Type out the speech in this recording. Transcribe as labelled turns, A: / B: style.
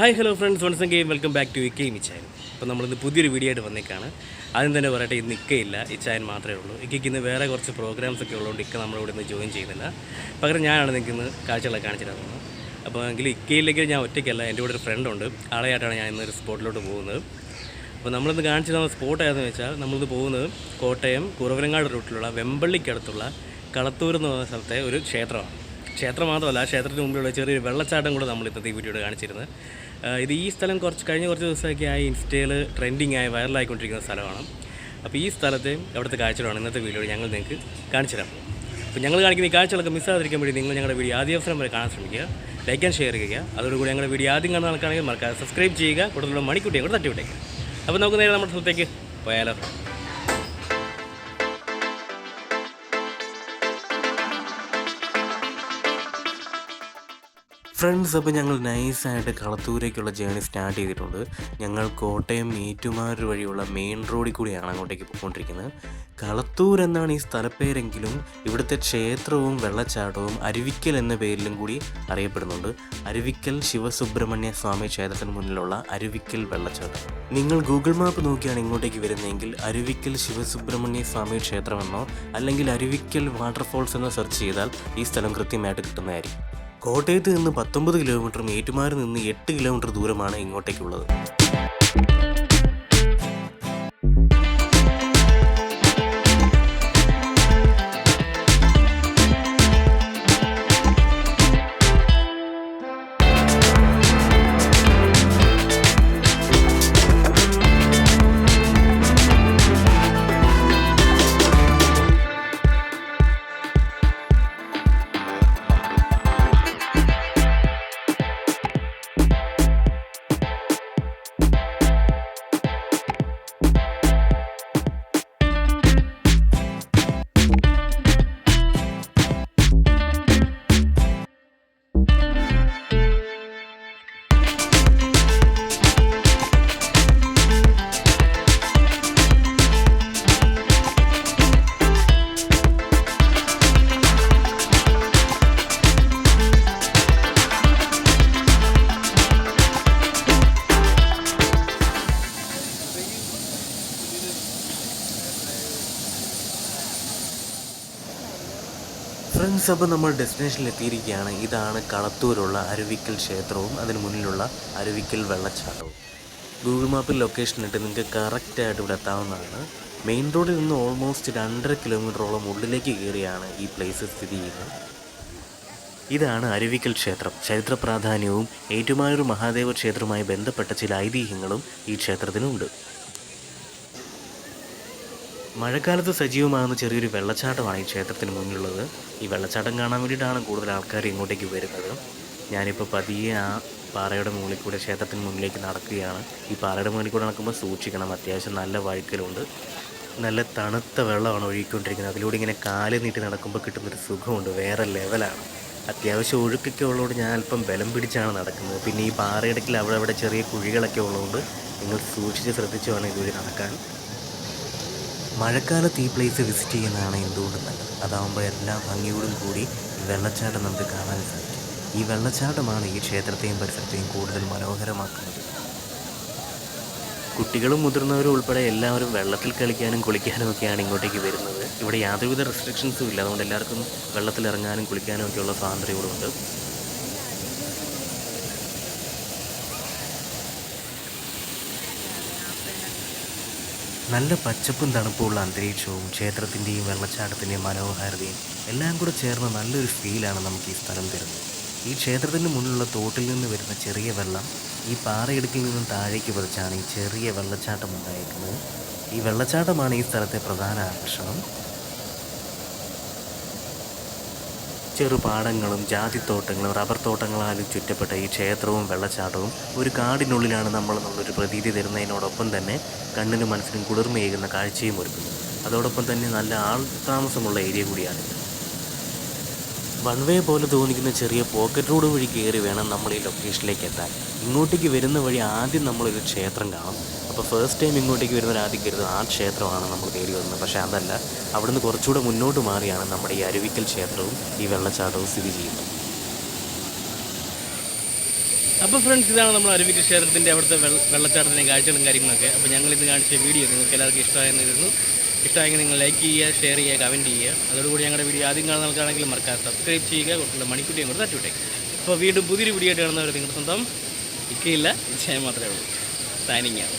A: Hi hello friends ones game welcome back to ഇക്കെ ഇച്ചായൻ അപ്പോൾ നമ്മളിന്ന് പുതിയൊരു വീഡിയോ ആയിട്ട് വന്നേക്കാണ്. ആദ്യം തന്നെ പറയട്ടെ ഇന്ന് ഇക്കയില്ല. ഇച്ചായൻ മാത്രമേ ഉള്ളൂ. ഇക്കയ്ക്ക് ഇന്ന് വേറെ കുറച്ച് പ്രോഗ്രാംസ് ഒക്കെ ഉള്ളതുകൊണ്ട് ഇക്ക നമ്മളിവിടെ നിന്ന് ജോയിൻ ചെയ്യുന്നില്ല. പകരം ഞാനാണ് നിങ്ങൾക്ക് ഇന്ന് കാഴ്ചകളൊക്കെ കാണിച്ചിട്ടുള്ളത് അപ്പോൾ എങ്കിൽ ഇക്കയില്ലെങ്കിൽ ഞാൻ ഒറ്റയ്ക്കല്ല എന്റെ കൂടെ ഒരു ഫ്രണ്ട് ഉണ്ട്. ആളെയായിട്ടാണ് ഞാൻ ഇന്ന് ഒരു സ്പോട്ടിലോട്ട് പോകുന്നത്. അപ്പോൾ നമ്മളിന്ന് കാണിച്ചു തന്ന സ്പോട്ട് ഏതെന്ന് വെച്ചാൽ നമ്മളിന്ന് പോകുന്നത് കോട്ടയം കുറവരങ്ങാട് റൂട്ടിലുള്ള വെമ്പള്ളിക്കടുത്തുള്ള കളത്തൂർ എന്ന് പറയുന്ന സ്ഥലത്തെ ഒരു ക്ഷേത്രമാണ്. ക്ഷേത്രം മാത്രമല്ല ക്ഷേത്രത്തിന് മുമ്പിലുള്ള ചെറിയൊരു വെള്ളച്ചാട്ടം കൂടെ നമ്മൾ ഇന്നത്തെ ഈ വീഡിയോയിൽ കാണിച്ചിരുന്നത്. ഇത് ഈ സ്ഥലം കുറച്ച് കഴിഞ്ഞ കുറച്ച് ദിവസമൊക്കെ ആയി ഇൻസ്റ്റയിൽ ട്രെൻഡിങ് ആയി വൈറലായിക്കൊണ്ടിരിക്കുന്ന സ്ഥലമാണ്. അപ്പോൾ ഈ സ്ഥലത്തെ അവിടുത്തെ കാഴ്ചകളാണ് ഇന്നത്തെ വീഡിയോ ഞങ്ങൾ നിങ്ങൾക്ക് കാണിച്ചു തരാം. അപ്പോൾ ഞങ്ങൾ കാണിക്കുന്ന ഈ കാഴ്ചകളൊക്കെ മിസ്സാതിരിക്കാൻ വേണ്ടി നിങ്ങൾ ഞങ്ങളുടെ വീഡിയോ ആദ്യ അവസരം വരെ കാണാൻ ശ്രമിക്കുക. ലൈക്ക് ആൻഡ് ഷെയർ ചെയ്യുക. അതോടുകൂടി ഞങ്ങളുടെ വീഡിയോ ആദ്യം കാണുന്ന ആൾക്കാണെങ്കിൽ മറക്കാതെ സബ്സ്ക്രൈബ് ചെയ്യുക. കൂടുതലുള്ള മണിക്കുട്ടിയും കൂടെ തട്ടിവിട്ടേക്കുക അപ്പോൾ നമുക്ക് നേരെ നമ്മുടെ സ്ഥലത്തേക്ക് പോയാലോ. ഫ്രണ്ട്സ് അപ്പോൾ ഞങ്ങൾ നൈസായിട്ട് കളത്തൂരേക്കുള്ള ജേണി സ്റ്റാർട്ട് ചെയ്തിട്ടുണ്ട്. ഞങ്ങൾ കോട്ടയം ഏറ്റുമാനൂർ വഴിയുള്ള മെയിൻ റോഡിൽ കൂടിയാണ് അങ്ങോട്ടേക്ക് പോയിക്കൊണ്ടിരിക്കുന്നത്. കളത്തൂർ എന്നാണ് ഈ സ്ഥലപ്പേരെങ്കിലും ഇവിടുത്തെ ക്ഷേത്രവും വെള്ളച്ചാട്ടവും അരുവിക്കൽ എന്ന പേരിലും കൂടി അറിയപ്പെടുന്നുണ്ട്. അരുവിക്കൽ ശിവസുബ്രഹ്മണ്യ സ്വാമി ക്ഷേത്രത്തിന് മുന്നിലുള്ള അരുവിക്കൽ വെള്ളച്ചാട്ടം. നിങ്ങൾ ഗൂഗിൾ മാപ്പ് നോക്കിയാണ് ഇങ്ങോട്ടേക്ക് വരുന്നതെങ്കിൽ അരുവിക്കൽ ശിവസുബ്രഹ്മണ്യ സ്വാമി ക്ഷേത്രമെന്നോ അല്ലെങ്കിൽ അരുവിക്കൽ വാട്ടർഫോൾസ് എന്നോ സെർച്ച് ചെയ്താൽ ഈ സ്ഥലം കൃത്യമായിട്ട് കിട്ടുന്നതായിരിക്കും. കോട്ടയത്ത് നിന്ന് പത്തൊമ്പത് കിലോമീറ്ററും ഏറ്റുമാരിൽ നിന്ന് എട്ട് കിലോമീറ്റർ ദൂരമാണ് ഇങ്ങോട്ടേക്കുള്ളത്. ഫ്രണ്ട്സ് അപ്പോൾ നമ്മൾ ഡെസ്റ്റിനേഷനിൽ എത്തിയിരിക്കുകയാണ് ഇതാണ് കളത്തൂരുള്ള അരുവിക്കൽ ക്ഷേത്രവും അതിന് മുന്നിലുള്ള അരുവിക്കൽ വെള്ളച്ചാട്ടവും. ഗൂഗിൾ മാപ്പിൽ ലൊക്കേഷൻ ഇട്ട് നിങ്ങൾക്ക് കറക്റ്റായിട്ട് ഇവിടെ എത്താവുന്നതാണ്. മെയിൻ റോഡിൽ നിന്ന് ഓൾമോസ്റ്റ് രണ്ടര കിലോമീറ്ററോളം ഉള്ളിലേക്ക് കയറിയാണ് ഈ പ്ലേസ് സ്ഥിതി ചെയ്യുന്നത്. ഇതാണ് അരുവിക്കൽ ക്ഷേത്രം. ചരിത്ര പ്രാധാന്യവും ഏറ്റുമാനൂർ മഹാദേവ ക്ഷേത്രവുമായി ബന്ധപ്പെട്ട ചില ഐതിഹ്യങ്ങളും ഈ ക്ഷേത്രത്തിനുണ്ട്. മഴക്കാലത്ത് സജീവമാകുന്ന ചെറിയൊരു വെള്ളച്ചാട്ടമാണ് ഈ ക്ഷേത്രത്തിന് മുന്നിലുള്ളത്. ഈ വെള്ളച്ചാട്ടം കാണാൻ വേണ്ടിയിട്ടാണ് കൂടുതൽ ആൾക്കാർ ഇങ്ങോട്ടേക്ക് വരുന്നത്. ഞാനിപ്പോൾ പതിയെ ആ പാറയുടെ മുകളിൽ കൂടെ ക്ഷേത്രത്തിന് മുന്നിലേക്ക് നടക്കുകയാണ്. ഈ പാറയുടെ മുകളിൽ കൂടെ നടക്കുമ്പോൾ സൂക്ഷിക്കണം. അത്യാവശ്യം നല്ല വഴുക്കലുണ്ട്. നല്ല തണുത്ത വെള്ളമാണ് ഒഴുകിക്കൊണ്ടിരിക്കുന്നത്. അതിലൂടെ ഇങ്ങനെ കാൽ നീട്ടി നടക്കുമ്പോൾ കിട്ടുന്നൊരു സുഖമുണ്ട്. വേറെ ലെവലാണ്. അത്യാവശ്യം ഒഴുക്കൊക്കെ ഉള്ളതുകൊണ്ട് ഞാൻ അല്പം ബലം പിടിച്ചാണ് നടക്കുന്നത്. പിന്നെ ഈ പാറയിടയ്ക്കിൽ അവിടെ അവിടെ ചെറിയ കുഴികളൊക്കെ ഉള്ളതുകൊണ്ട് നിങ്ങൾ സൂക്ഷിച്ച് ശ്രദ്ധിച്ചു വേണം ഇതുവഴി നടക്കാൻ. മഴക്കാലത്ത് ഈ പ്ലേസ് വിസിറ്റ് ചെയ്യുന്നതാണ് എന്തുകൊണ്ടും നല്ലത്. അതാകുമ്പോൾ എല്ലാ ഭംഗിയോടും കൂടി വെള്ളച്ചാട്ടം നമുക്ക് കാണാൻ സാധിക്കും. ഈ വെള്ളച്ചാട്ടമാണ് ഈ ക്ഷേത്രത്തെയും പരിസരത്തെയും കൂടുതൽ മനോഹരമാക്കുന്നത്. കുട്ടികളും മുതിർന്നവരും ഉൾപ്പെടെ എല്ലാവരും വെള്ളത്തിൽ കളിക്കാനും കുളിക്കാനും ഒക്കെയാണ് ഇങ്ങോട്ടേക്ക് വരുന്നത്. ഇവിടെ യാതൊരുവിധ റെസ്ട്രിക്ഷൻസും ഇല്ല. അതുകൊണ്ട് എല്ലാവർക്കും വെള്ളത്തിൽ ഇറങ്ങാനും കുളിക്കാനും ഒക്കെയുള്ള സ്വാതന്ത്ര്യം നല്ല പച്ചപ്പും തണുപ്പുമുള്ള അന്തരീക്ഷവും ക്ഷേത്രത്തിന്റെയും വെള്ളച്ചാട്ടത്തിന്റെയും മനോഹാരിതയും എല്ലാം കൂടെ ചേർന്ന നല്ലൊരു ഫീലാണ് നമുക്ക് ഈ സ്ഥലം തരുന്നത്. ഈ ക്ഷേത്രത്തിന് മുന്നിലുള്ള തോട്ടിൽ നിന്ന് വരുന്ന ചെറിയ വെള്ളം ഈ പാറയിടുക്കിൽ നിന്നും താഴേക്ക് പതിച്ചാണ് ഈ ചെറിയ വെള്ളച്ചാട്ടം ഉണ്ടായിരിക്കുന്നത്. ഈ വെള്ളച്ചാട്ടമാണ് ഈ സ്ഥലത്തെ പ്രധാന ആകർഷണം. ചെറുപാടങ്ങളും ജാതിത്തോട്ടങ്ങളും റബ്ബർ തോട്ടങ്ങളാലും ചുറ്റപ്പെട്ട ഈ ക്ഷേത്രവും വെള്ളച്ചാട്ടവും ഒരു കാടിനുള്ളിലാണ് നമ്മൾ എന്നുള്ളൊരു പ്രതീതി തരുന്നതിനോടൊപ്പം തന്നെ കണ്ണിനും മനസ്സിനും കുളിർമയേകുന്ന കാഴ്ചയും ഒരുക്കുന്നു. അതോടൊപ്പം തന്നെ നല്ല ആൾ താമസമുള്ള ഏരിയ കൂടിയാണിത് വൺ വേ പോലെ തോന്നിക്കുന്ന ചെറിയ പോക്കറ്റ് റോഡ് വഴി കയറി വേണം നമ്മൾ ഈ ലൊക്കേഷനിലേക്ക് എത്താൻ. ഇങ്ങോട്ടേക്ക് വരുന്ന വഴി ആദ്യം നമ്മളൊരു ക്ഷേത്രം കാണും. അപ്പോൾ ഫസ്റ്റ് ടൈം ഇങ്ങോട്ടേക്ക് വരുന്നവർ ആദ്യം കരുതും ആ ക്ഷേത്രമാണ് നമ്മൾ കയറി വന്നത്. പക്ഷേ അതല്ല അവിടുന്ന് കുറച്ചുകൂടെ മുന്നോട്ട് മാറിയാണ് നമ്മുടെ ഈ അരുവിക്കൽ ക്ഷേത്രവും ഈ വെള്ളച്ചാട്ടവും സ്ഥിതി ചെയ്യുന്നത്.
B: അപ്പോൾ ഫ്രണ്ട്സ് ഇതാണ് നമ്മൾ അരുവിക്കൽ ക്ഷേത്രത്തിന്റെ അവിടുത്തെ വെള്ള വെള്ളച്ചാട്ടത്തിന്റെ കാഴ്ചകളും കാര്യങ്ങളൊക്കെ. അപ്പോൾ ഞങ്ങൾ ഇത് കാണിച്ച വീഡിയോ നിങ്ങൾക്ക് എല്ലാവർക്കും ഇഷ്ടമായെന്ന് കരുതുന്നു. ഇഷ്ടമായെങ്കിൽ നിങ്ങൾ ലൈക്ക് ചെയ്യുക ഷെയർ ചെയ്യുക കമന്റ് ചെയ്യുക. അതോടുകൂടി ഞങ്ങളുടെ വീഡിയോ ആദ്യം കാണുന്ന ആൾക്കാണെങ്കിൽ മറക്കാതെ സബ്സ്ക്രൈബ് ചെയ്യുക കുട്ടികളുടെ മണിക്കുട്ടിയും കൂടെ തട്ടുവിട്ടേ അപ്പോൾ വീണ്ടും പുതിയൊരു വീഡിയോ ആയിട്ട് കാണുന്നവർ നിങ്ങളുടെ സ്വന്തം ഇക്കയില്ല. ഇച്ഛയം മാത്രമേ ഉള്ളൂ. സൈനിങ് ആണ്